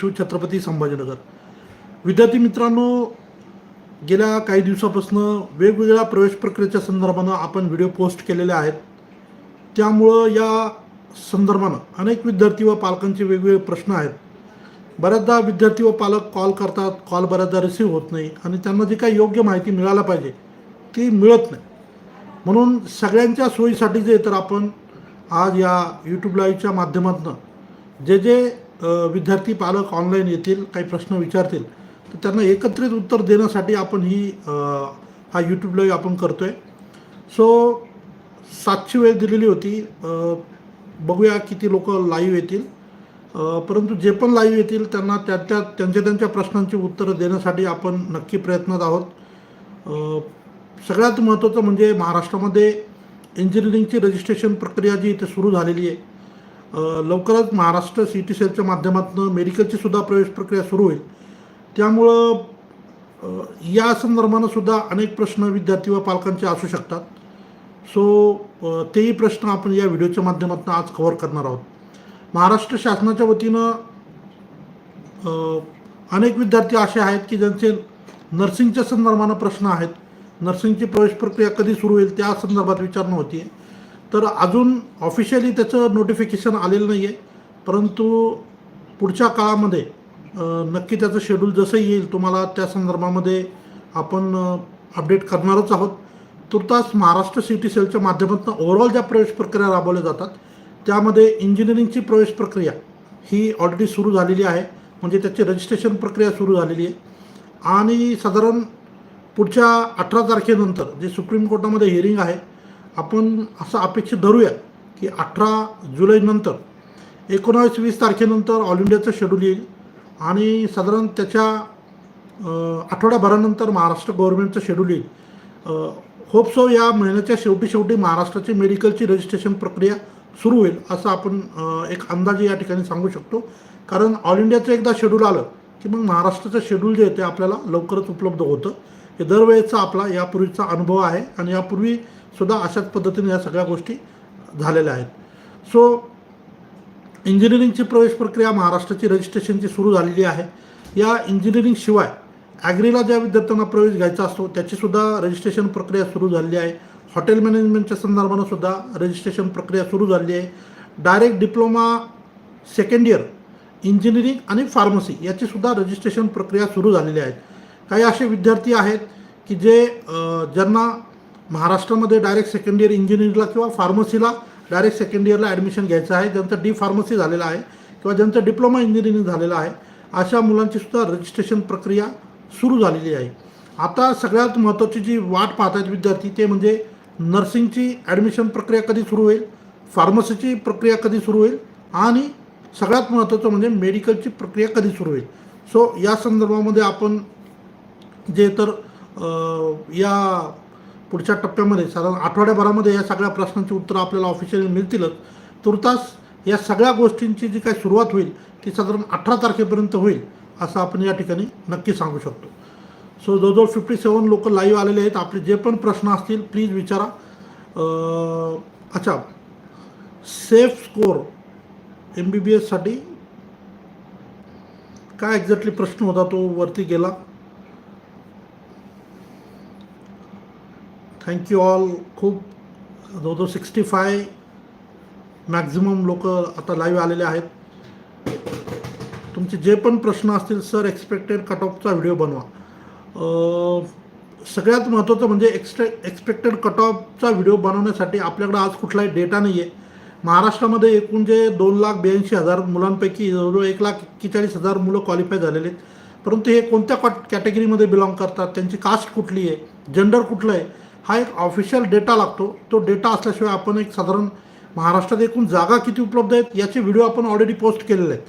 छत्रपती संभाजीनगर. विद्यार्थी मित्रांनो गेल्या काही दिवसापासून वेगवेगळ्या प्रवेश प्रक्रियेच्या संदर्भानं आपण व्हिडिओ पोस्ट केलेले आहेत. त्यामुळं या संदर्भानं अनेक विद्यार्थी व पालकांचे वेगवेगळे प्रश्न आहेत. बऱ्याचदा विद्यार्थी व पालक कॉल करतात कॉल बऱ्याचदा रिसीव्ह होत नाही आणि त्यांना जी काही योग्य माहिती मिळायला पाहिजे ती मिळत नाही. म्हणून सगळ्यांच्या सोयीसाठी जे तर आपण आज या यूट्यूब लाईव्हच्या माध्यमातून जे जे विद्यार्थी पालक ऑनलाईन येतील काही प्रश्न विचारतील तर त्यांना एकत्रित उत्तर देण्यासाठी आपण ही हा यूट्यूब लाईव्ह आपण करतो आहे सो सातशे वेळ दिलेली होती. बघूया किती लोक लाईव्ह येतील. परंतु जे पण लाईव्ह येतील त्यांना त्या त्या त्यांच्या त्यांच्या प्रश्नांची उत्तरं देण्यासाठी आपण नक्की प्रयत्नात आहोत. सगळ्यात महत्त्वाचं म्हणजे महाराष्ट्रामध्ये इंजिनिअरिंगची रजिस्ट्रेशन प्रक्रिया जी इथे सुरू झालेली आहे लवकरच महाराष्ट्र सी टी सेलच्या माध्यमातून मेडिकलची सुद्धा प्रवेश प्रक्रिया सुरू होईल. त्यामुळं या संदर्भानं सुद्धा अनेक प्रश्न विद्यार्थी व पालकांचे असू शकतात. सो तेही प्रश्न आपण या व्हिडिओच्या माध्यमातून आज कव्हर करणार आहोत. महाराष्ट्र शासनाच्या वतीनं अनेक विद्यार्थी असे आहेत की ज्यांचे नर्सिंगच्या संदर्भानं प्रश्न आहेत. नर्सिंगची प्रवेश प्रक्रिया कधी सुरू होईल त्या संदर्भात विचारणं होती आहे तर अजून ऑफिशियली त्याचं नोटिफिकेशन आलेलं नाही आहे परंतु पुढच्या काळामध्ये नक्की त्याचं शेड्यूल जसं येईल तुम्हाला त्या संदर्भामध्ये आपण अपडेट करणारच आहोत. तुर्तास महाराष्ट्र सिटी सेलच्या माध्यमातून ओव्हरऑल ज्या प्रवेश प्रक्रिया राबवल्या जातात त्यामध्ये इंजिनिअरिंगची प्रवेश प्रक्रिया ही ऑलरेडी सुरू झालेली आहे. म्हणजे त्याची रजिस्ट्रेशन प्रक्रिया सुरू झालेली आहे. आणि साधारण पुढच्या अठरा तारखेनंतर जे सुप्रीम कोर्टामध्ये हिअरिंग आहे आपण असं अपेक्षित धरूया की अठरा जुलैनंतर एकोणावीस वीस तारखेनंतर ऑल इंडियाचं शेड्यूल येईल आणि साधारण त्याच्या आठवड्याभरानंतर महाराष्ट्र गव्हर्नमेंटचं शेड्यूल येईल. होप सो या महिन्याच्या शेवटी शेवटी महाराष्ट्राची मेडिकलची रजिस्ट्रेशन प्रक्रिया सुरू होईल असं आपण एक अंदाजे या ठिकाणी सांगू शकतो. कारण ऑल इंडियाचं एकदा शेड्यूल आलं की मग महाराष्ट्राचं शेड्यूल जे आहे ते आपल्याला लवकरच उपलब्ध होतं. हे दरवेळेचा आपला यापूर्वीचा अनुभव आहे आणि यापूर्वी सुद्धा अशाच पद्धतीने या सगळ्या गोष्टी झालेल्या आहेत. सो इंजिनिअरिंगची प्रवेश प्रक्रिया महाराष्ट्राची रजिस्ट्रेशनची सुरू झालेली आहे. या इंजिनिअरिंगशिवाय ॲग्रीला ज्या विद्यार्थ्यांना प्रवेश घ्यायचा असतो त्याचीसुद्धा रजिस्ट्रेशन प्रक्रिया सुरू झालेली आहे. हॉटेल मॅनेजमेंटच्या संदर्भानं सुद्धा रजिस्ट्रेशन प्रक्रिया सुरू झालेली आहे. Direct diploma second year engineering आणि फार्मसी याचीसुद्धा रजिस्ट्रेशन प्रक्रिया सुरू झालेली आहेत काही असे विद्यार्थी आहेत की जे ज्यांना महाराष्ट्रामध्ये डायरेक्ट सेकंड इयर इंजिनिअरिंगला किंवा फार्मसीला डायरेक्ट सेकंड इयरला ॲडमिशन घ्यायचं आहे. ज्यांचं डी फार्मसी झालेलं आहे किंवा ज्यांचं डिप्लोमा इंजिनिअरिंग झालेलं आहे अशा मुलांची सुद्धा रजिस्ट्रेशन प्रक्रिया सुरू झालेली आहे. आता सगळ्यात महत्त्वाची जी वाट पाहत आहेत विद्यार्थी ते म्हणजे नर्सिंगची ॲडमिशन प्रक्रिया कधी सुरू होईल फार्मसीची प्रक्रिया कधी सुरू होईल आणि सगळ्यात महत्त्वाचं म्हणजे मेडिकलची प्रक्रिया कधी सुरू होईल. सो या संदर्भामध्ये आपण जे तर या पुढच्या टप्प्यामध्ये साधारण आठवड्याभरामध्ये या सगळ्या प्रश्नांची उत्तरं आपल्याला ऑफिशियली मिळतीलच. तुर्तास या सगळ्या गोष्टींची जी काही सुरुवात होईल ती साधारण अठरा तारखेपर्यंत होईल असं आपण या ठिकाणी नक्की सांगू शकतो. सो जवळजवळ फिफ्टी सेवन लोक लाईव्ह आलेले आहेत. आपले जे पण प्रश्न असतील प्लीज विचारा. अच्छा. Safe score M B B एससाठी काय एक्झॅक्टली प्रश्न होता तो वरती गेला? थँक्यू ऑल खूप जवळजवळ सिक्स्टी फाय मॅक्झिमम लोक आता लाईव्ह आलेले आहेत. तुमचे जे पण प्रश्न असतील सर एक्सपेक्टेड कट ऑफचा व्हिडिओ बनवा. सगळ्यात महत्त्वाचं म्हणजे एक्सपे एक्सपेक्टेड कट ऑफचा व्हिडिओ बनवण्यासाठी आपल्याकडे आज कुठलाही डेटा नाही आहे महाराष्ट्रामध्ये एकूण जे दोन लाख ब्याऐंशी हजार मुलांपैकी जवळजवळ एक लाख एक्केचाळीस हजार मुलं क्वालिफाय झालेले आहेत. परंतु हे कोणत्या कॉट कॅटेगरीमध्ये बिलॉंग करतात? त्यांची कास्ट कुठली आहे? जेंडर कुठलं आहे? हा एक ऑफिशियल डेटा लागतो. तो डेटा असल्याशिवाय आपण एक साधारण महाराष्ट्रात एकूण जागा किती उपलब्ध आहेत याचे व्हिडिओ आपण ऑलरेडी पोस्ट केलेले आहेत.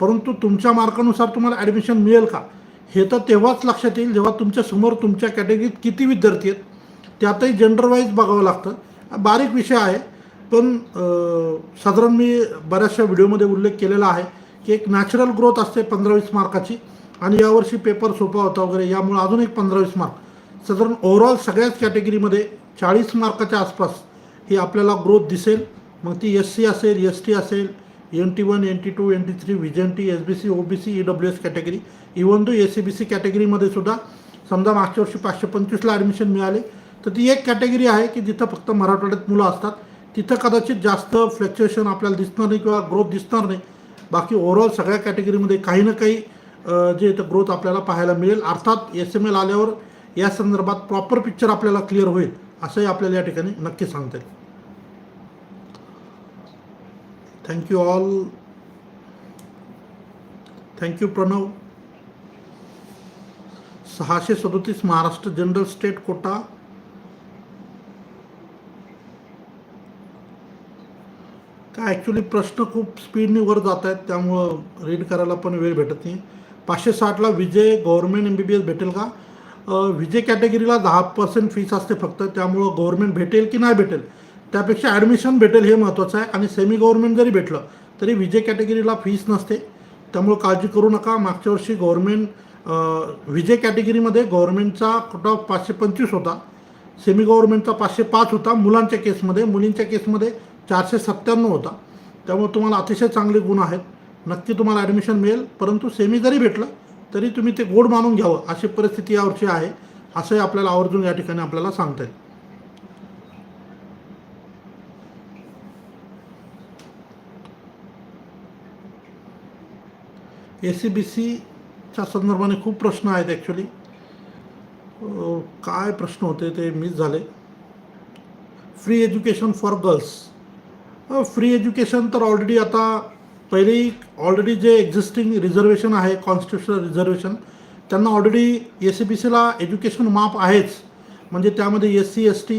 परंतु तुमच्या मार्कानुसार तुम्हाला ॲडमिशन मिळेल का? हे तर तेव्हाच लक्षात येईल जेव्हा तुमच्यासमोर तुमच्या कॅटेगरीत किती विद्यार्थी आहेत त्यातही जेंडरवाईज बघावं लागतं. बारीक विषय आहे पण साधारण मी बऱ्याचशा व्हिडिओमध्ये उल्लेख केलेला आहे की एक नॅचरल ग्रोथ असते पंधरा वीस मार्काची आणि यावर्षी पेपर सोपा होता वगैरे यामुळे अजून एक पंधरा वीस मार्क. साधारण ओव्हरऑल सगळ्याच कॅटेगरीमध्ये चाळीस मार्काच्या आसपास ही आपल्याला ग्रोथ दिसेल. मग ती एस सी असेल एस टी असेल N T one N T two N T three VJN T S B C O B C E W S category even though A C B C कॅटेगरीमध्ये सुद्धा समजा मागच्या वर्षी पाचशे पंचवीसला admission मिळाले तर ती एक कॅटेगरी आहे की जिथं फक्त मराठवाड्यात मुलं असतात. तिथं कदाचित जास्त फ्लक्च्युएशन आपल्याला दिसणार नाही किंवा ग्रोथ दिसणार नाही. बाकी ओव्हरऑल सगळ्या कॅटेगरीमध्ये काही ना काही जे इथं ग्रोथ आपल्याला पाहायला मिळेल. अर्थात एस एम एल आल्यावर या संदर्भात प्रॉपर पिक्चर आपल्याला क्लिअर होईल असंही आपल्याला या ठिकाणी नक्की सांगता येईल. Thank you all thank you Pranav. सहाशे सदोतीस महाराष्ट्र जनरल स्टेट कोटा. काय ॲक्च्युली प्रश्न खूप स्पीडने वर जात आहेत त्यामुळं रीड करायला पण वेळ भेटत नाही. पाचशे साठला Vijay government M B B S भेटेल का? विजय कॅटेगरीला दहा पर्सेंट फीस असते फक्त. त्यामुळं गव्हर्मेंट भेटेल की नाही भेटेल त्यापेक्षा ॲडमिशन भेटेल हे महत्त्वाचं आहे. आणि सेमी गव्हर्मेंट जरी भेटलं तरी विजय कॅटेगरीला फीस नसते. त्यामुळं काळजी करू नका. मागच्या वर्षी गव्हर्मेंट विजय कॅटेगरीमध्ये गव्हर्मेंटचा कट ऑफ पाचशे पंचवीस होता. सेमी गव्हर्मेंटचा पाचशे पाच होता. मुलांच्या केसमध्ये मुलींच्या केसमध्ये चारशे सत्त्याण्णव होता. त्यामुळे तुम्हाला अतिशय चांगले गुण आहेत. नक्की तुम्हाला ॲडमिशन मिळेल. परंतु सेमी जरी भेटलं तरी तुम्ही ते गोड मानून घ्यावं. अशी परिस्थिती यावरची आहे. असंही आपल्याला आवर्जून या ठिकाणी आपल्याला सांगता येईल. ए सी बी सीच्या संदर्भाने खूप प्रश्न आहेत ॲक्च्युली काय प्रश्न होते ते मिस झाले. Free education for girls free education तर ऑलरेडी आता पहिली ऑलरेडी जे एक्झिस्टिंग रिझर्वेशन आहे कॉन्स्टिट्युशनल रिझर्वेशन त्यांना ऑलरेडी ए सी बी सीला एज्युकेशन माफ आहेच. म्हणजे त्यामध्ये S C S T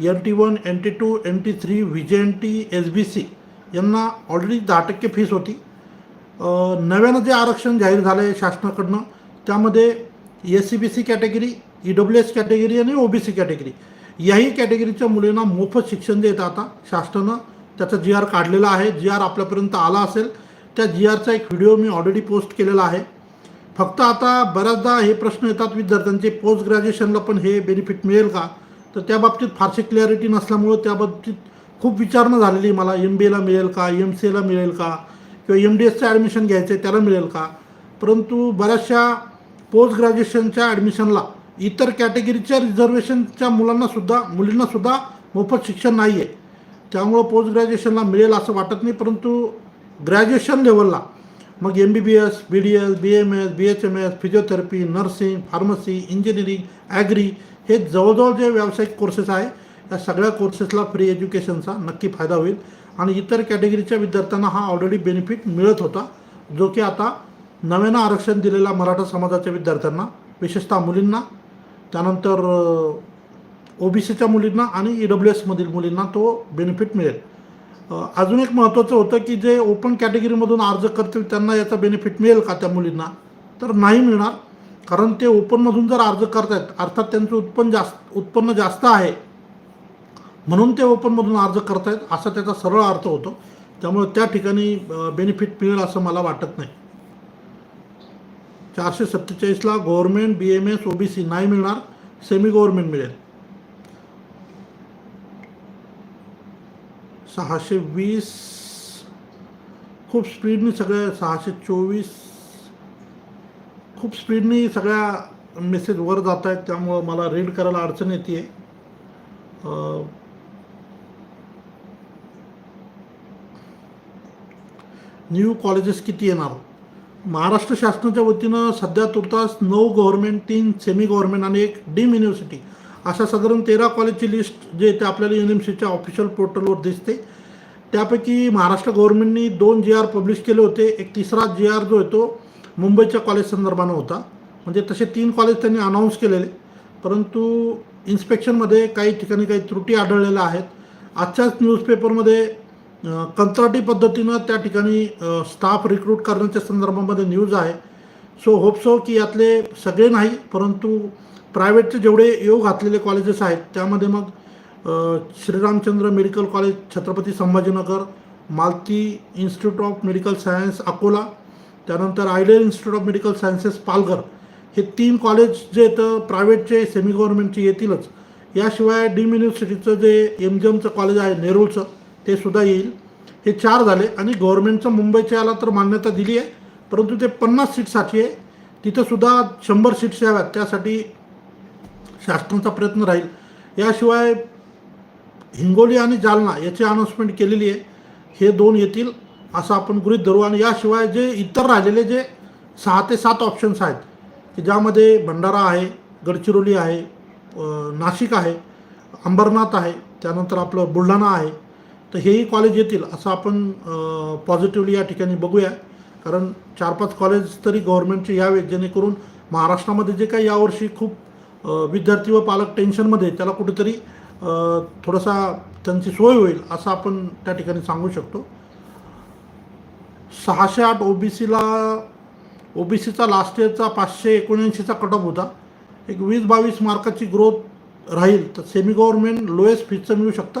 N T one N T two N T three V J N T S B C यांना ऑलरेडी दहा टक्के फीस होती. नव्यानं जे आरक्षण जाहीर झालं आहे शासनाकडनं त्यामध्ये S C B C category E W S category आणि ओ बी सी कॅटेगरी याही कॅटेगरीच्या मुलींना मोफत शिक्षण देतं आता शासनानं. त्याचा जी आर काढलेला आहे. जी आर आपल्यापर्यंत आला असेल. त्या जी आरचा एक व्हिडिओ मी ऑलरेडी पोस्ट केलेला आहे. फक्त आता बऱ्याचदा हे प्रश्न येतात विद्यार्थ्यांचे पोस्ट ग्रॅज्युएशनला पण हे बेनिफिट मिळेल का? तर त्या बाबतीत फारशी क्लॅरिटी नसल्यामुळं त्या बाबतीत खूप विचारणा झालेली मला. एम बी एला मिळेल का? एम सी एला मिळेल का? किंवा एम डी एसचं ॲडमिशन घ्यायचं आहे त्याला मिळेल का? परंतु बऱ्याचशा पोस्ट ग्रॅज्युएशनच्या ॲडमिशनला इतर कॅटेगरीच्या रिझर्वेशनच्या मुलांनासुद्धा मुलींनासुद्धा मोफत शिक्षण नाही आहे त्यामुळं पोस्ट ग्रॅज्युएशनला मिळेल असं वाटत नाही परंतु ग्रॅज्युएशन लेवलला मग M B B S B D S B M S B H M S physiotherapy nursing pharmacy engineering agri हे जवळजवळ जे व्यावसायिक कोर्सेस आहे या सगळ्या कोर्सेसला फ्री एज्युकेशनचा नक्की फायदा होईल. आणि इतर कॅटेगरीच्या विद्यार्थ्यांना हा ऑलरेडी बेनिफिट मिळत होता जो की आता नव्यानं आरक्षण दिलेल्या मराठा समाजाच्या विद्यार्थ्यांना विशेषतः मुलींना. त्यानंतर ओ बी सीच्या मुलींना आणि ई डब्ल्यू एसमधील मुलींना तो बेनिफिट मिळेल. अजून एक महत्त्वाचं होतं की जे ओपन कॅटेगरीमधून अर्ज करतील त्यांना याचा बेनिफिट मिळेल का त्या मुलींना? तर नाही मिळणार. कारण ते ओपनमधून जर अर्ज करतायत अर्थात त्यांचं उत्पन्न जास्त उत्पन्न जास्त आहे म्हणून ते ओपनमधून अर्ज करतायत असा त्याचा सरळ अर्थ होतो. त्यामुळे त्या ठिकाणी बेनिफिट मिळेल असं मला वाटत नाही. चारशे सत्तेचाळीसला government B M S O B C नाही मिळणार सेमी गव्हर्मेंट मिळेल. सहाशे वीस खूप स्पीडनी सगळ्या सहाशे चोवीस खूप स्पीडनी सगळ्या मेसेज वर जात आहेत. त्यामुळं मला रीड करायला अडचण येते न्यू कॉलेजेस किती येणार? महाराष्ट्र शासनाच्या वतीनं सध्या तुर्तास नऊ गव्हर्नमेंट तीन सेमी गव्हर्नमेंट आणि एक डीम युनिव्हर्सिटी अशा साधारण तेरा कॉलेजची लिस्ट जे ते आपल्याला एन एम सीच्या ऑफिशियल पोर्टलवर दिसते. त्यापैकी महाराष्ट्र गव्हर्नमेंटनी दोन जी आर पब्लिश केले होते. एक तिसरा जी आर जो आहे तो मुंबईच्या कॉलेज संदर्भानं होता. म्हणजे तसे तीन कॉलेज त्यांनी अनाऊन्स केलेले. परंतु इन्स्पेक्शनमध्ये काही ठिकाणी काही त्रुटी आढळलेल्या आहेत. आजच्याच न्यूजपेपरमध्ये कंत्राटी पद्धतीनं त्या ठिकाणी स्टाफ रिक्रूट करण्याच्या संदर्भामध्ये न्यूज आहे. सो होप सो की यातले सगळे नाही परंतु प्रायव्हेटचे जेवढे योग घातलेले कॉलेजेस आहेत त्यामध्ये मग Shriramchandra medical college Chhatrapati Sambhajinagar Malti institute of medical science Akola त्यानंतर ideal institute of medical sciences Palghar. हे तीन कॉलेज जे तर प्रायव्हेटचे सेमी गव्हर्नमेंटचे येतीलच. याशिवाय डीम युनिव्हर्सिटीचं जे एम जी एमचं कॉलेज आहे नेरूळचं ते सुद्धा येईल. हे चार झाले आणि गव्हर्नमेंटचं मुंबईच्या याला तर मान्यता दिली आहे परंतु ते पन्नास सीटसाठी आहे. तिथंसुद्धा शंभर सीट्स याव्यात. त्यासाठी शासनाचा प्रयत्न राहील. याशिवाय हिंगोली आणि जालना याची अनाऊन्समेंट केलेली आहे. हे दोन येतील असं आपण गृहीत धरू. आणि याशिवाय जे इतर राहिलेले जे सहा ते सात ऑप्शन्स आहेत की ज्यामध्ये भंडारा आहे गडचिरोली आहे नाशिक आहे अंबरनाथ आहे त्यानंतर आपलं बुलढाणा आहे तर हेही कॉलेज येतील असं आपण पॉझिटिव्हली या ठिकाणी बघूया. कारण चार पाच कॉलेज तरी गव्हर्नमेंटचे यावे जेणेकरून महाराष्ट्रामध्ये जे काही यावर्षी खूप विद्यार्थी व पालक टेन्शनमध्ये त्याला कुठेतरी थोडासा त्यांची सोय होईल असं आपण त्या ठिकाणी सांगू शकतो. सहाशे आठ ओबीसीला ओबीसीचा लास्ट इयरचा पाचशे एकोणऐंशीचा कटअप होता. एक वीस बावीस मार्काची ग्रोथ राहील तर सेमी गव्हर्नमेंट लोएस्ट फीजचं मिळू शकतं.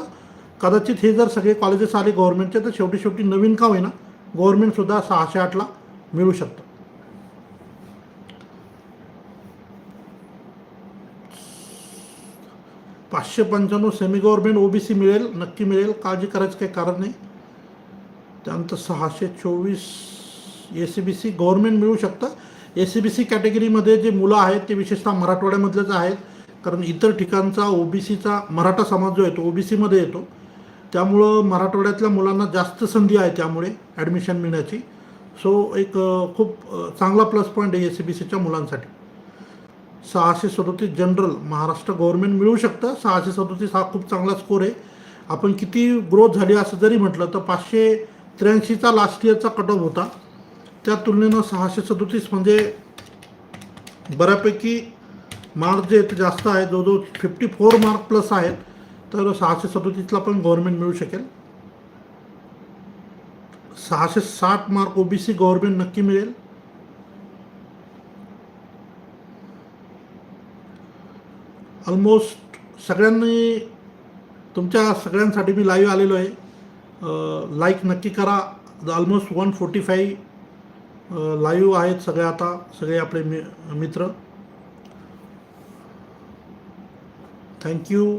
कदाचित हे जर सगळे कॉलेजेस आले गव्हर्नमेंटचे तर शेवटी शेवटी नवीन का होईना गव्हर्नमेंटसुद्धा सहाशे आठला मिळू शकतं. पाचशे पंच्याण्णव सेमी गव्हर्नमेंट ओबीसी मिळेल नक्की मिळेल. काळजी करायचं काही कारण नाही. त्यानंतर सहाशे चोवीस A C B C government मिळू शकतं. ए सी बी सी कॅटेगरीमध्ये जे मुलं आहेत ते विशेषतः मराठवाड्यामधलेच आहेत. कारण इतर ठिकाणचा ओ बी सीचा मराठा समाज जो आहे तो ओ बी सीमध्ये येतो. त्यामुळं मराठवाड्यातल्या मुलांना जास्त संधी आहे त्यामुळे ॲडमिशन मिळण्याची. सो एक खूप चांगला प्लस पॉईंट आहे ए सी बी सीच्या मुलांसाठी. सहाशे सदोतीस जनरल महाराष्ट्र गव्हर्नमेंट मिळू शकतं. सहाशे सदोतीस हा खूप चांगला स्कोर आहे. आपण किती ग्रोथ झाली असं जरी म्हटलं तर पाचशे त्र्याऐंशीचा लास्ट इयरचा कट ऑफ होता. त्या तुलनेनं सहाशे सदोतीस म्हणजे बऱ्यापैकी मार्क जे आहेत जास्त आहे जवळजवळ फिफ्टी फोर मार्क प्लस आहेत तर सहाशे सदोतीसला पण गव्हर्नमेंट मिळू शकेल. सहाशे साठ मार्क ओबीसी गव्हर्नमेंट नक्की मिळेल. ऑलमोस्ट सगळ्यांनी तुमच्या सगळ्यांसाठी मी लाईव्ह आलेलो आहे. लाईक नक्की करा. Almost one forty five live आहेत सगळे आता सगळे आपले मि मित्र. थँक्यू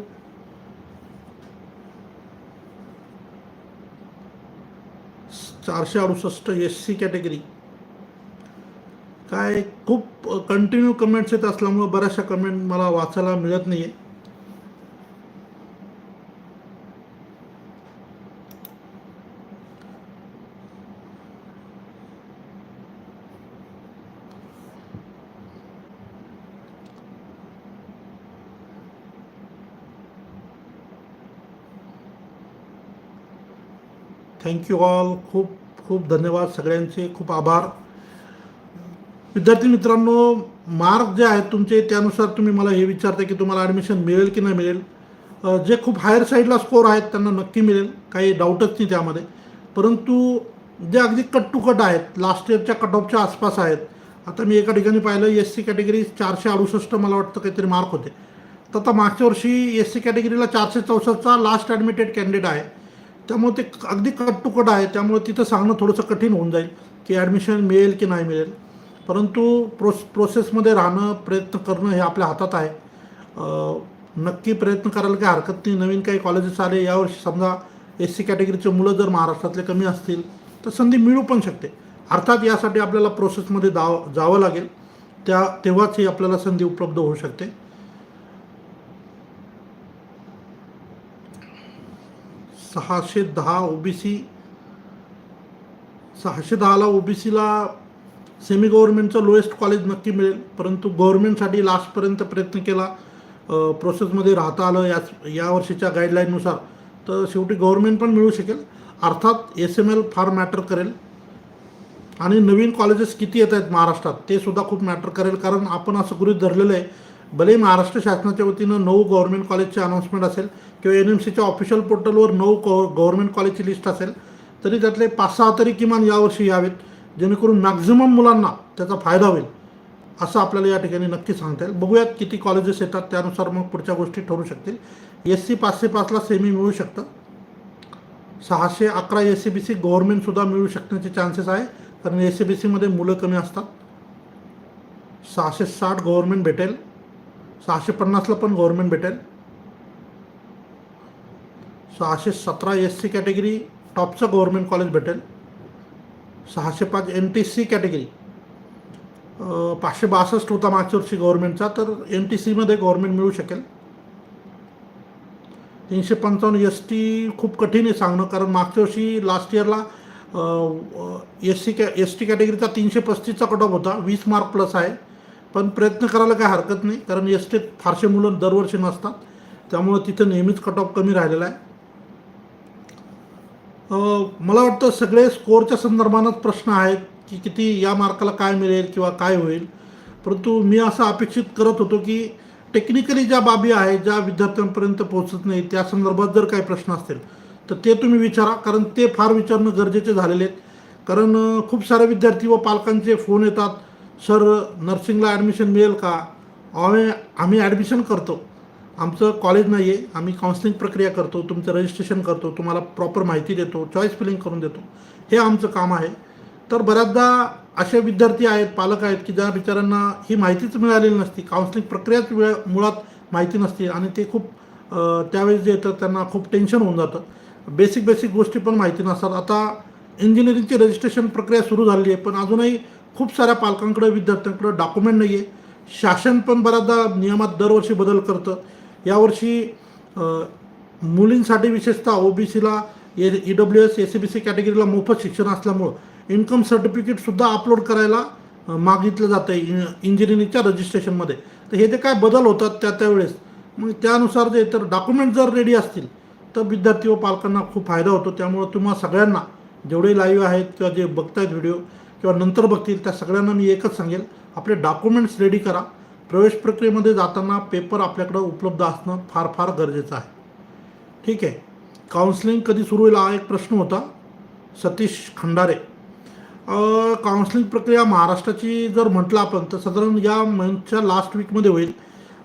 चारशे अडुसष्ट एस सी कॅटेगरी काय खूप कंटिन्यू कमेंट्स येत असल्यामुळं बऱ्याचशा कमेंट मला वाचायला मिळत नाही आहे थँक्यू ऑल खूप खूप धन्यवाद सगळ्यांचे. खूप आभार. विद्यार्थी मित्रांनो मार्क जे आहेत तुमचे त्यानुसार तुम्ही मला हे विचारता की तुम्हाला ॲडमिशन मिळेल की नाही मिळेल? जे खूप हायर साईडला स्कोर आहेत त्यांना नक्की मिळेल. काही डाऊटच नाही त्यामध्ये. परंतु जे अगदी कट टू कट आहेत लास्ट इयरच्या कट ऑफच्या आसपास आहेत आता मी एका ठिकाणी पाहिलं एस सी कॅटेगरी चारशे अडुसष्ट मला वाटतं काहीतरी मार्क होते. तर आता मागच्या वर्षी एस सी कॅटेगरीला चारशे चौसष्टचा लास्ट ॲडमिटेड कॅन्डिडेट आहे. त्यामुळे ते अगदी कट टू कट आहे. त्यामुळे तिथं सांगणं थोडंसं कठीण होऊन जाईल की ॲडमिशन मिळेल की नाही मिळेल. परंतु प्रोस प्रोसेसमध्ये राहणं प्रयत्न करणं हे आपल्या हातात आहे. नक्की प्रयत्न करायला काही हरकत नाही. नवीन काही कॉलेजेस आले यावर्षी समजा एस सी कॅटेगरीचे मुलं जर महाराष्ट्रातले कमी असतील तर संधी मिळू पण शकते. अर्थात यासाठी आपल्याला प्रोसेसमध्ये जाव जावं लागेल. त्या तेव्हाच ही आपल्याला संधी उपलब्ध होऊ शकते. सहाशे दहा ओबीसी सहाशे दहाला ओबीसीला सेमी गव्हर्नमेंटचं लोएस्ट कॉलेज नक्की मिळेल. परंतु गव्हर्नमेंटसाठी लास्टपर्यंत प्रयत्न केला प्रोसेसमध्ये राहता आलं याच या वर्षीच्या गाईडलाईननुसार तर शेवटी गव्हर्नमेंट पण मिळू शकेल. अर्थात एस एम एल फार मॅटर करेल. आणि नवीन कॉलेजेस किती येत आहेत महाराष्ट्रात ते सुद्धा खूप मॅटर करेल. कारण आपण असं गृहीत धरलेलं आहे भले महाराष्ट्र शासनाच्या वतीनं नऊ गव्हर्नमेंट कॉलेजचे अनाऊन्समेंट असेल किंवा एन एम सीच्या ऑफिशियल पोर्टलवर नऊ गव्हर्नमेंट कॉलेजची लिस्ट असेल तरी त्यातले पाच सहा तरी किमान यावर्षी यावेत. जेणेकरून मॅक्झिमम मुलांना त्याचा फायदा होईल. असं आपल्याला या ठिकाणी नक्की सांगता येईल. बघूयात किती कॉलेजेस येतात त्यानुसार मग पुढच्या गोष्टी ठरू शकतील. एस सी पाचशे पाचला सेमी मिळू शकतं. सहाशे अकरा एस सी बी सी गव्हर्नमेंटसुद्धा मिळू शकण्याचे चान्सेस आहे. कारण एस सी बी सीमध्ये मुलं कमी असतात. सहाशे साठ गव्हर्नमेंट भेटेल. सहाशे पन्नासला पण गव्हर्नमेंट भेटेल. सहाशे सतरा एस सी कॅटेगरी टॉपचं गव्हर्मेंट कॉलेज भेटेल. सहाशे पाच एन टी सी कॅटेगरी पाचशे बासष्ट होता मागच्या वर्षी गव्हर्मेंटचा तर एन टी सीमध्ये गव्हर्मेंट मिळू शकेल. तीनशे पंचावन्न एस टी खूप कठीण आहे सांगणं कारण मागच्या वर्षी लास्ट इयरला एस सी कॅ एस टी कॅटेगरीचा तीनशे पस्तीसचा कट ऑफ होता वीस मार्क प्लस आहे. पण प्रयत्न करायला काही हरकत नाही कारण एस टीत फारसे मुलं दरवर्षी नसतात. त्यामुळं तिथं नेहमीच कट ऑफ कमी राहिलेला आहे. मला वाटतं सगळे स्कोअरच्या संदर्भानंच प्रश्न आहेत की किती या मार्काला काय मिळेल किंवा काय होईल. परंतु मी असं अपेक्षित करत होतो की टेक्निकली ज्या बाबी आहेत ज्या विद्यार्थ्यांपर्यंत पोहोचत नाही त्या संदर्भात जर काही प्रश्न असतील तर ते तुम्ही विचारा कारण ते फार विचारणं गरजेचे झालेले आहेत. कारण खूप सारे विद्यार्थी व पालकांचे फोन येतात सर नर्सिंगला ॲडमिशन मिळेल का? आम्ही आम्ही ॲडमिशन करतो. आमचं कॉलेज नाही आहे आम्ही काउन्सिलिंग प्रक्रिया करतो तुमचं रजिस्ट्रेशन करतो तुम्हाला प्रॉपर माहिती देतो चॉईस फिलिंग करून देतो. हे आमचं काम आहे. तर बऱ्याचदा असे विद्यार्थी आहेत पालक आहेत की ज्या बिचारांना ही माहितीच मिळालेली नसती. काउन्सिलिंग प्रक्रियाच वेळ मुळात माहिती नसते आणि ते खूप त्यावेळेस जे येतं त्यांना खूप टेन्शन होऊन जातं. बेसिक बेसिक गोष्टी पण माहिती नसतात. आता इंजिनिअरिंगची रजिस्ट्रेशन प्रक्रिया सुरू झालेली आहे पण अजूनही खूप साऱ्या पालकांकडे विद्यार्थ्यांकडे डॉक्युमेंट नाही आहे शासन पण बऱ्याचदा नियमात दरवर्षी बदल करतं. यावर्षी मुलींसाठी विशेषतः ओ बी सीला A E W S A C B C कॅटेगरीला मोफत शिक्षण असल्यामुळं इन्कम सर्टिफिकेटसुद्धा अपलोड करायला मागितलं जातं आहे इ इंजिनिअरिंगच्या रजिस्ट्रेशनमध्ये तर हे जे काय बदल होतात त्या त्यावेळेस मग त्यानुसार जे तर डॉक्युमेंट जर रेडी असतील तर विद्यार्थी व पालकांना खूप फायदा होतो. त्यामुळं तुम्हा सगळ्यांना जेवढे लाईव्ह आहेत किंवा जे बघतायत व्हिडिओ किंवा नंतर बघतील त्या सगळ्यांना मी एकच सांगेल आपले डॉक्युमेंट्स रेडी करा. प्रवेश प्रक्रियेमध्ये जाताना पेपर आपल्याकडं उपलब्ध असणं फार फार गरजेचं आहे. ठीक आहे. काउन्सिलिंग कधी सुरू होईल हा एक प्रश्न होता. सतीश खंडारे. काउन्सिलिंग प्रक्रिया महाराष्ट्राची जर म्हटलं आपण तर साधारण या मंथच्या लास्ट वीकमध्ये होईल.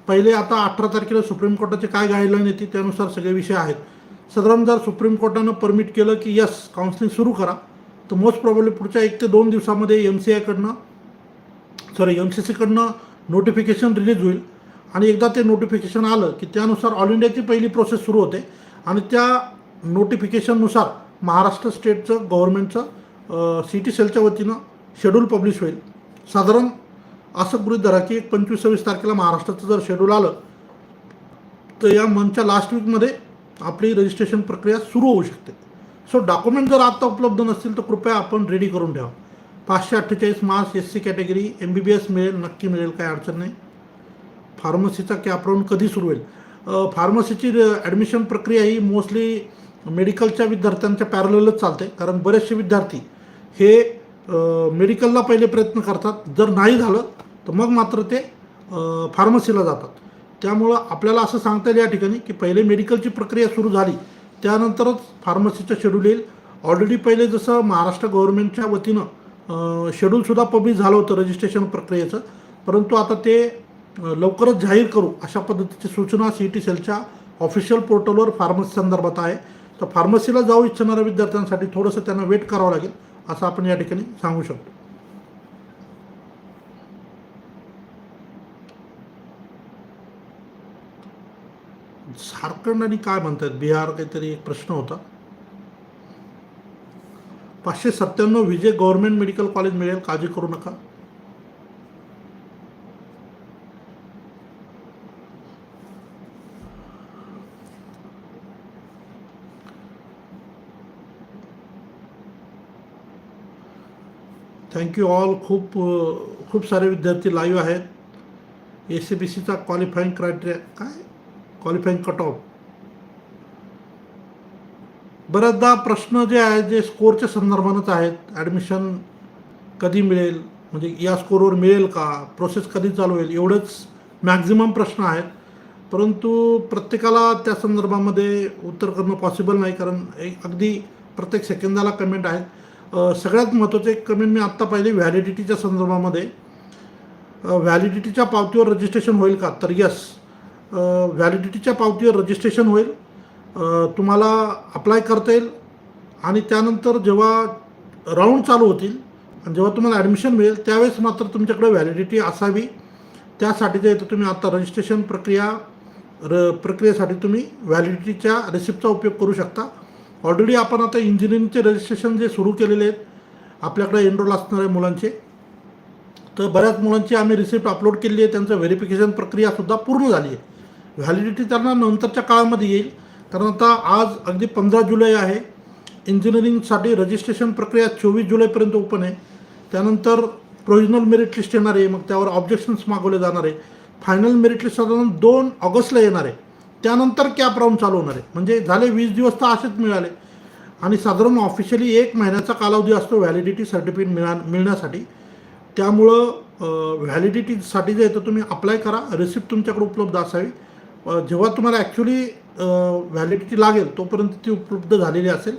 पहिले आता अठरा तारखेला सुप्रीम कोर्टाचे काय गाईडलाईन येते त्यानुसार सगळे विषय आहेत. साधारण जर सुप्रीम कोर्टानं परमिट केलं की यस काउन्सिलिंग सुरू करा तर मोस्ट प्रॉब्ली पुढच्या एक ते दोन दिवसामध्ये एम सी आयकडनं सॉरी एम सी सीकडनं नोटिफिकेशन रिलीज होईल. आणि एकदा ते नोटिफिकेशन आलं की त्यानुसार ऑल इंडियाची पहिली प्रोसेस सुरू होते. आणि त्या नोटिफिकेशननुसार महाराष्ट्र स्टेटचं गव्हर्नमेंटचं सी टी सेलच्या वतीनं शेड्यूल पब्लिश होईल. साधारण असं गृहीत धरा की एक पंचवीस सव्वीस तारखेला महाराष्ट्राचं जर शेड्यूल आलं तर या मंथच्या लास्ट वीकमध्ये आपली रजिस्ट्रेशन प्रक्रिया सुरू होऊ शकते. सो डॉक्युमेंट जर आत्ता उपलब्ध नसतील तर कृपया आपण रेडी करून ठेवा. पाचशे अठ्ठेचाळीस marks S C category M B B S मिळेल नक्की मिळेल काही अडचण नाही. फार्मसीचा कॅप राऊंड कधी सुरू होईल? फार्मसीची ॲडमिशन प्रक्रिया ही मोस्टली मेडिकलच्या विद्यार्थ्यांच्या पॅरलच चालते. कारण बरेचसे विद्यार्थी हे मेडिकलला पहिले प्रयत्न करतात. जर नाही झालं तर मग मात्र ते फार्मसीला जातात. त्यामुळं आपल्याला असं सांगता येईल या ठिकाणी की पहिले मेडिकलची प्रक्रिया सुरू झाली त्यानंतरच फार्मसीचं शेड्यूल येईल. ऑलरेडी पहिले जसं महाराष्ट्र गव्हर्नमेंटच्या वतीनं शेड्यूलसुद्धा पब्लिश झालं होतं रजिस्ट्रेशन प्रक्रियेचं. परंतु आता ते लवकरच जाहीर करू अशा पद्धतीची सूचना सी टी सेलच्या ऑफिशियल पोर्टलवर फार्मसी संदर्भात आहे. तर फार्मसीला जाऊ इच्छिणाऱ्या विद्यार्थ्यांसाठी थोडंसं त्यांना वेट करावं लागेल असं आपण या ठिकाणी सांगू शकतो. झारखंड आणि काय म्हणतात बिहार काहीतरी एक प्रश्न होता. पाचशे सत्त्याण्णव विजय गव्हर्नमेंट मेडिकल कॉलेज मिळेल काळजी करू नका. थँक्यू ऑल खूप खूप सारे विद्यार्थी लाईव्ह आहेत. ए सी बी सीचा क्वालिफाईंग क्रायटेरिया काय? क्वालिफाईंग कट ऑफ बऱ्याचदा प्रश्न जे आहेत जे स्कोअरच्या संदर्भानंच आहेत. ॲडमिशन कधी मिळेल? म्हणजे या स्कोअरवर मिळेल का? प्रोसेस कधी चालू होईल? एवढेच मॅक्झिमम प्रश्न आहेत. परंतु प्रत्येकाला त्या संदर्भामध्ये उत्तर करणं पॉसिबल नाही कारण एक अगदी प्रत्येक सेकंदाला कमेंट आहेत. सगळ्यात महत्त्वाचे एक कमेंट मी आत्ता पाहिली व्हॅलिडिटीच्या संदर्भामध्ये. व्हॅलिडिटीच्या पावतीवर रजिस्ट्रेशन होईल का? तर यस व्हॅलिडिटीच्या पावतीवर रजिस्ट्रेशन होईल. तुम्हाला अप्लाय करता येईल आणि त्यानंतर जेव्हा राऊंड चालू होतील आणि जेव्हा तुम्हाला ॲडमिशन मिळेल त्यावेळेस मात्र तुमच्याकडे व्हॅलिडिटी असावी. त्यासाठी जे येतं तुम्ही आता रजिस्ट्रेशन प्रक्रिया र प्रक्रियेसाठी तुम्ही व्हॅलिडिटीच्या रिसिप्टचा उपयोग करू शकता. ऑलरेडी आपण आता इंजिनिअरिंगचे रजिस्ट्रेशन जे सुरू केलेले आहेत आपल्याकडे एनरोल असणाऱ्या मुलांचे. तर बऱ्याच मुलांची आम्ही रिसिप्ट अपलोड केली आहे त्यांचं व्हेरिफिकेशन प्रक्रियासुद्धा पूर्ण झाली आहे. व्हॅलिडिटी त्यांना नंतरच्या काळामध्ये येईल. कारण आता आज अगदी पंधरा जुलै आहे. इंजिनिअरिंगसाठी रजिस्ट्रेशन प्रक्रिया चोवीस जुलैपर्यंत ओपन आहे. त्यानंतर प्रोविजनल मेरिट लिस्ट येणार आहे. मग त्यावर ऑब्जेक्शन्स मागवले जाणार आहे. फायनल मेरिट लिस्ट साधारण दोन ऑगस्टला येणार आहे. त्यानंतर कॅप राऊंड चालू होणार आहे. म्हणजे झाले वीस दिवस तर असेच मिळाले. आणि साधारण ऑफिशियली एक महिन्याचा कालावधी असतो व्हॅलिडिटी सर्टिफिकेट मिळा मिळण्यासाठी. त्यामुळं व्हॅलिडिटीसाठी जे आहे तर तुम्ही अप्लाय करा. रिसिप्ट तुमच्याकडे उपलब्ध असावी. जेव्हा तुम्हाला ॲक्च्युली व्हॅलिडिटी लागेल तोपर्यंत ती उपलब्ध झालेली असेल.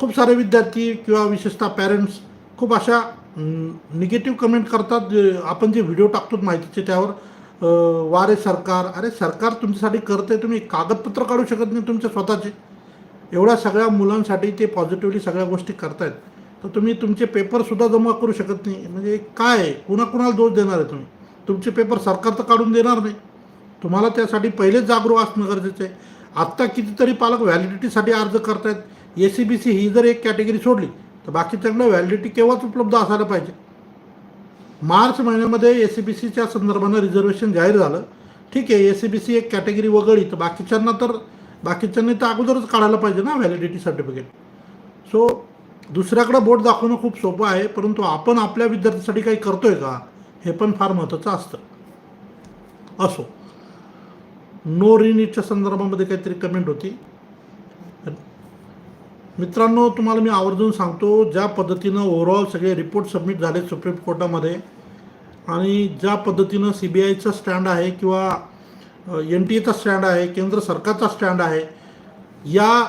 खूप सारे विद्यार्थी किंवा विशेषतः पॅरेंट्स खूप अशा निगेटिव्ह कमेंट करतात. जे आपण जे व्हिडिओ टाकतो माहितीचे त्यावर वारे सरकार अरे सरकार तुमच्यासाठी करते तुम्ही कागदपत्र काढू शकत नाही तुमच्या स्वतःचे. एवढ्या सगळ्या मुलांसाठी ते पॉझिटिव्हली सगळ्या गोष्टी करतायत. तर तुम्ही तुमचे पेपरसुद्धा जमा करू शकत नाही. म्हणजे काय आहे? कुणाकुणाला दोष देणार आहे तुम्ही? तुमचे पेपर सरकार तर काढून देणार नाही. तुम्हाला त्यासाठी पहिलेच जागरूक असणं गरजेचं आहे. आत्ता कितीतरी पालक व्हॅलिडिटीसाठी अर्ज करतायत. ए सी बी सी ही जर एक कॅटेगरी सोडली तर बाकीच्याकडे व्हॅलिडिटी केव्हाच उपलब्ध असायला पाहिजे? मार्च महिन्यामध्ये ए सी बी सीच्या संदर्भानं रिझर्वेशन जाहीर झालं. ठीक आहे ए सी बी सी एक कॅटेगरी वगळली तर बाकीच्यांना तर बाकीच्यांनी तर अगोदरच काढायला पाहिजे ना व्हॅलिडिटी सर्टिफिकेट सो दुसऱ्याकडे बोट दाखवणं खूप सोपं आहे परंतु आपण आपल्या विद्यार्थ्यासाठी काही करतोय का? हे पण फार महत्त्वाचं असतं. असो. नो रिनीटच्या संदर्भामध्ये काहीतरी कमेंट होती. मित्रांनो तुम्हाला मी आवर्जून सांगतो ज्या पद्धतीनं ओव्हरऑल सगळे रिपोर्ट सबमिट झाले सुप्रीम कोर्टामध्ये आणि ज्या पद्धतीनं सी बी आयचा स्टँड आहे किंवा एन टी एचा स्टँड आहे केंद्र सरकारचा स्टँड आहे या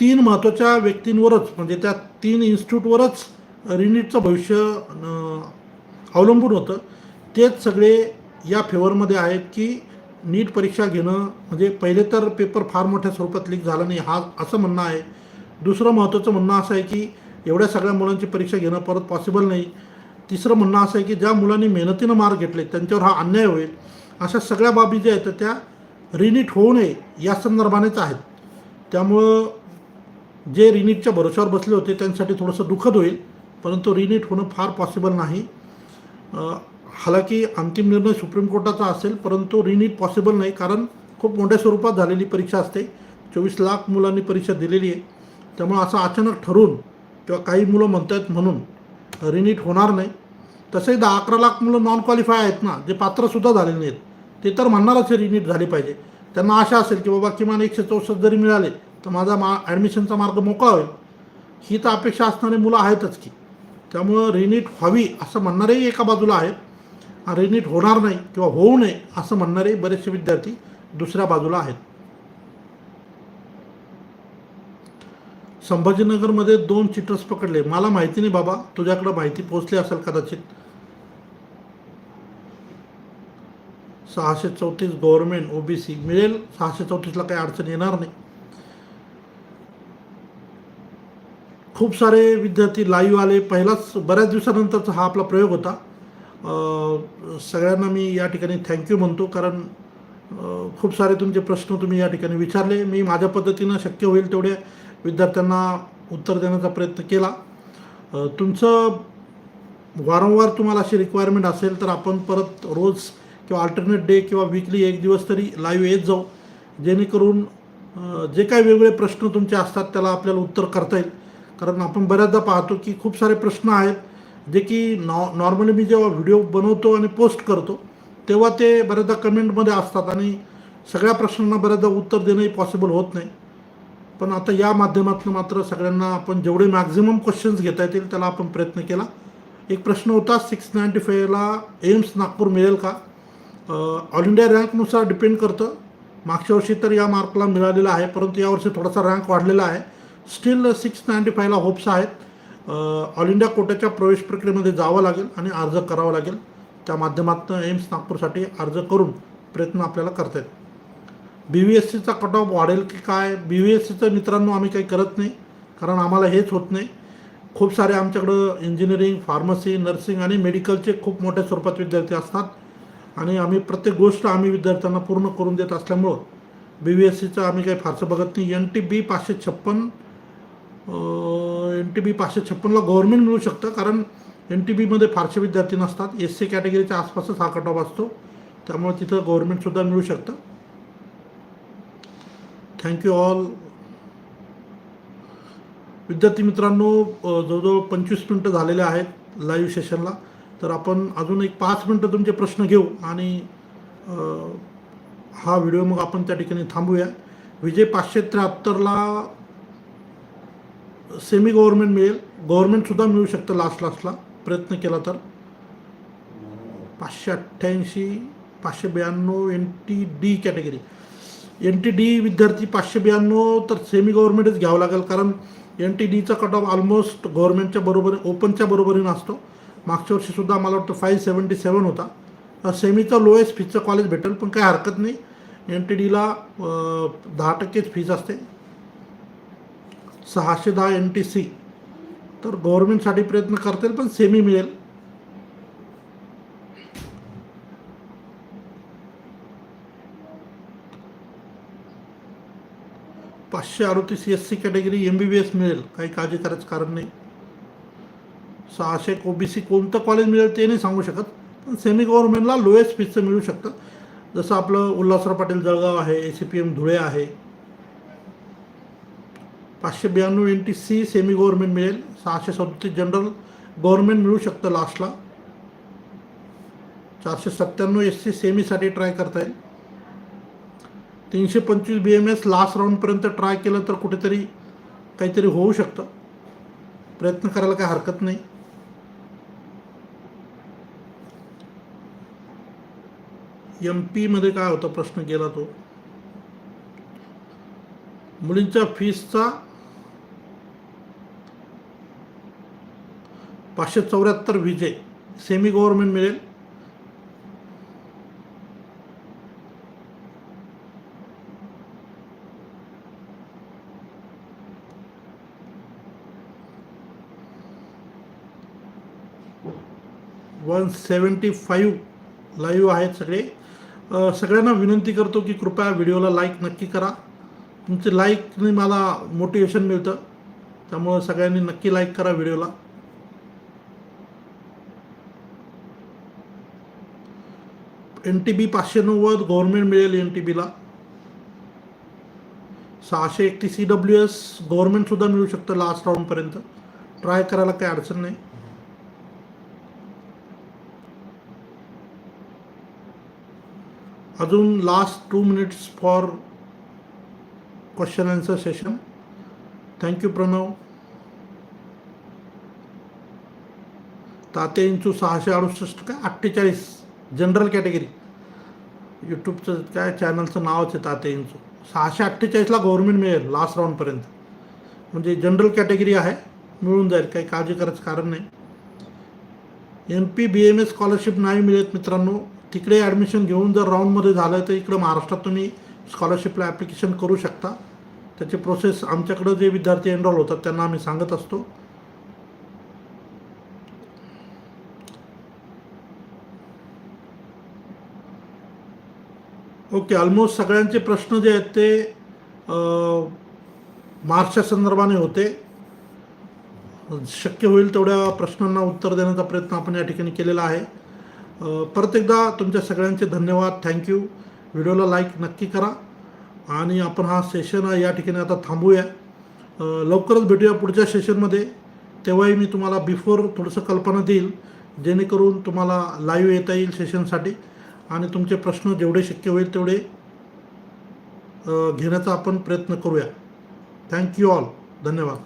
तीन महत्त्वाच्या व्यक्तींवरच म्हणजे त्या तीन इन्स्टिट्यूटवरच रिनीटचं भविष्य अवलंबून होतं. तेच सगळे या फेवरमध्ये आहेत की नीट परीक्षा घेणं म्हणजे पहिले तर पेपर फार मोठ्या स्वरूपात लीक झाला नाही. हा असं म्हणणं आहे. दुसरं महत्त्वाचं म्हणणं असं आहे की एवढ्या सगळ्या मुलांची परीक्षा घेणं परत पॉसिबल नाही. तिसरं म्हणणं असं आहे की ज्या मुलांनी मेहनतीनं मार्क घेतले त्यांच्यावर हा अन्याय होईल अशा सगळ्या बाबी ज्या आहेत त्या रिनीट होऊ नये या संदर्भानेच आहेत. त्यामुळं जे रिनीटच्या भरोश्यावर बसले होते त्यांसाठी थोडंसं दुःखद होईल परंतु रिनीट होणं फार पॉसिबल नाही. हालाकी अंतिम निर्णय सुप्रीम कोर्टाचा असेल परंतु रिनीट पॉसिबल नाही कारण खूप मोठ्या स्वरूपात झालेली परीक्षा असते. चोवीस लाख मुलांनी परीक्षा दिलेली आहे. त्यामुळे असं अचानक ठरून किंवा काही मुलं म्हणतात म्हणून रिनीट होणार नाही. तसंही दहा अकरा लाख मुलं नॉन क्वालिफाय आहेत ना जे पात्रसुद्धा झालेले नाहीत ते तर म्हणणारच हे रिनीट झाले पाहिजे. त्यांना आशा असेल की बाबा किमान एकशे चौसष्ट जरी मिळाले तर माझा मा ॲडमिशनचा मार्ग मोकळा होईल. ही तर अपेक्षा असणारी मुलं आहेतच की. त्यामुळं रिनीट व्हावी असं म्हणणारेही एका बाजूला आहेत. आणि होणार नाही किंवा होऊ नये असं म्हणणारे बरेचसे विद्यार्थी दुसऱ्या बाजूला आहेत. संभाजीनगरमध्ये दोन चिटर्स पकडले. मला माहिती नाही बाबा तुझ्याकडे माहिती पोहोचली असेल कदाचित. सहाशे चौतीस गव्हर्नमेंट ओबीसी मिळेल? सहाशे चौतीसला काही अडचण येणार नाही. खूप सारे विद्यार्थी लाईव्ह आले. पहिलाच बऱ्याच दिवसानंतरचा हा आपला प्रयोग होता. सगळ्यांना मी या ठिकाणी थँक्यू म्हणतो. कारण खूप सारे तुमचे प्रश्न तुम्ही या ठिकाणी विचारले. मी माझ्या पद्धतीनं शक्य होईल तेवढे विद्यार्थ्यांना उत्तर देण्याचा प्रयत्न केला. तुमचं वारंवार तुम्हाला अशी रिक्वायरमेंट असेल तर आपण परत रोज किंवा अल्टरनेट डे किंवा वीकली एक दिवस तरी लाईव्ह येत जाऊ. जेणेकरून जे काही वेगवेगळे प्रश्न तुमचे असतात त्याला आपल्याला उत्तर करता येईल. कारण आपण बऱ्याचदा पाहतो की खूप सारे प्रश्न आहेत. जे की नॉ नॉर्मली मी जेव्हा व्हिडिओ बनवतो आणि पोस्ट करतो तेव्हा ते बऱ्याचदा कमेंटमध्ये असतात आणि सगळ्या प्रश्नांना बऱ्याचदा उत्तर देणंही पॉसिबल होत नाही. पण आता या माध्यमातून मात्र सगळ्यांना आपण जेवढे मॅक्झिमम क्वेश्चन्स घेता येतील त्याला आपण प्रयत्न केला. एक प्रश्न होता सिक्स नाईंटी फाईव्हला एम्स नागपूर मिळेल का? ऑल इंडिया रँकनुसार डिपेंड करतं. मागच्या वर्षी तर या मार्कला मिळालेला आहे परंतु यावर्षी थोडासा रँक वाढलेला आहे. स्टील सिक्स नाईंटी फायला होप्स आहेत. ऑल इंडिया कोट्याच्या प्रवेश प्रक्रियेमध्ये जावं लागेल आणि अर्ज करावा लागेल. त्या माध्यमातून एम्स नागपूरसाठी अर्ज करून प्रयत्न आपल्याला करता येईल बी व्ही एस सीचा कट ऑफ वाढेल की काय? बी व्ही एस सीचं मित्रांनो आम्ही काही करत नाही. कारण आम्हाला हेच होत नाही. खूप सारे आमच्याकडं इंजिनिअरिंग फार्मसी नर्सिंग आणि मेडिकलचे खूप मोठ्या स्वरूपात विद्यार्थी असतात. आणि आम्ही प्रत्येक गोष्ट आम्ही विद्यार्थ्यांना पूर्ण करून देत असल्यामुळं बी व्ही एस सीचं आम्ही काही फारसं बघत नाही. एन टी बी पाचशे छप्पन एन टी बी पाचशे छप्पनला गव्हर्नमेंट मिळू शकतं कारण एन टी बीमध्ये फारसे विद्यार्थी नसतात. एस सी कॅटेगरीच्या आसपासच हा कट ऑफ असतो. त्यामुळे तिथं गव्हर्नमेंटसुद्धा मिळू शकतं. थँक्यू ऑल विद्यार्थी मित्रांनो जवळजवळ पंचवीस मिनटं झालेले आहेत लाईव्ह सेशनला तर आपण अजून एक पाच मिनटं तुमचे प्रश्न घेऊ आणि हा व्हिडिओ मग आपण त्या ठिकाणी थांबूया. विजय पाचशे त्र्याहत्तरला सेमी गव्हर्नमेंट मिळेल गव्हर्नमेंटसुद्धा मिळू शकतं लास्ट लास्टला प्रयत्न केला तर. पाचशे अठ्ठ्याऐंशी पाचशे ब्याण्णव N T D category N T D विद्यार्थी पाचशे ब्याण्णव तर सेमी गव्हर्नमेंटच घ्यावं लागेल. कारण एन टी डीचा कट ऑफ ऑलमोस्ट गव्हर्नमेंटच्या बरोबर ओपनच्या बरोबरीनं असतो. मागच्या वर्षीसुद्धा मला वाटतं फाईव्ह सेवन्टी सेवन होता सेमीचा लोएस्ट फीजचं कॉलेज भेटेल. पण काही हरकत नाही. एन टी डीला दहा टक्केच फीज असते. सहाशे दहा एन टी सी तर गव्हर्नमेंटसाठी प्रयत्न करतील पण सेमी मिळेल. पाचशे अडतीस S C category M B B S मिळेल. काही काळजी करायचं कारण नाही. सहाशे ओ बी सी कोणतं कॉलेज मिळेल ते नाही सांगू शकत. पण सेमी गव्हर्नमेंटला लोएस्ट फीजचं मिळू शकतं. जसं आपलं उल्हासराव पाटील जळगाव आहे A C P M Dhule आहे. पाचशे ब्याण्णव N T C semi government मिळेल. सहाशे सदतीस जनरल गव्हर्नमेंट मिळू शकतं लास्टला चारशे सत्त्याण्णव एस सी सेमीसाठी ट्राय करता येईल. तीनशे पंचवीस बी एम एस लास्ट राऊंडपर्यंत ट्राय केलं तर कुठेतरी काहीतरी होऊ शकतं. प्रयत्न करायला काही हरकत नाही. एम पीमध्ये काय होता? प्रश्न गेला तो. मुलींच्या फीसचा पाचशे चौऱ्याहत्तर विजय सेमी गव्हर्नमेंट मिळेल. वन सेवन्टी फाईव्ह लाईव्ह आहेत सगळे. सगळ्यांना विनंती करतो की कृपया व्हिडिओला लाईक नक्की करा. तुमचे लाईकने मला मोटिवेशन मिळतं. त्यामुळं सगळ्यांनी नक्की लाईक करा व्हिडिओला. एन टी बी पाचशे नव्वद गव्हर्नमेंट मिळेल एन टी बीला सहाशे एकटी सी डब्ल्यू एस गव्हर्नमेंटसुद्धा मिळू शकतं लास्ट राऊंडपर्यंत ट्राय करायला काही अडचण नाही. अजून last two minutes for question answer session thank you Pranav. ताते इंचू सहाशे अडुसष्ट काय अठ्ठेचाळीस. General category. यूट्यूबचं काय चॅनलचं नावच आहे तातेंचं सहाशे अठ्ठेचाळीसला गव्हर्नमेंट मिळेल लास्ट राऊंडपर्यंत म्हणजे जनरल कॅटेगरी आहे मिळून जाईल काही काळजी करायचं कारण नाही. M P B M S scholarship नाही मिळत मित्रांनो. तिकडे ॲडमिशन घेऊन जर राऊंडमध्ये झालं तर इकडं महाराष्ट्रात तुम्ही स्कॉलरशिपला ॲप्लिकेशन करू शकता. त्याची प्रोसेस आमच्याकडं जे विद्यार्थी एनरॉल होतात त्यांना आम्ही सांगत असतो. ओके ऑलमोस्ट सगळ्यांचे प्रश्न जे आहेत ते मार्चच्या संदर्भाने होते. शक्य होईल तेवढ्या प्रश्नांना उत्तर देण्याचा प्रयत्न आपण या ठिकाणी केलेला आहे. परत एकदा तुमच्या सगळ्यांचे धन्यवाद. थँक्यू व्हिडिओला लाईक नक्की करा. आणि आपण हा सेशन या ठिकाणी आता थांबूया. लवकरच भेटूया पुढच्या सेशनमध्ये तेव्हाही मी तुम्हाला बिफोर थोडंसं कल्पना देईल. जेणेकरून तुम्हाला लाईव्ह येता येईल सेशनसाठी आणि तुमचे प्रश्न जेवढे शक्य होईल तेवढे घेण्याचा आपण प्रयत्न करूया. थँक्यू ऑल धन्यवाद.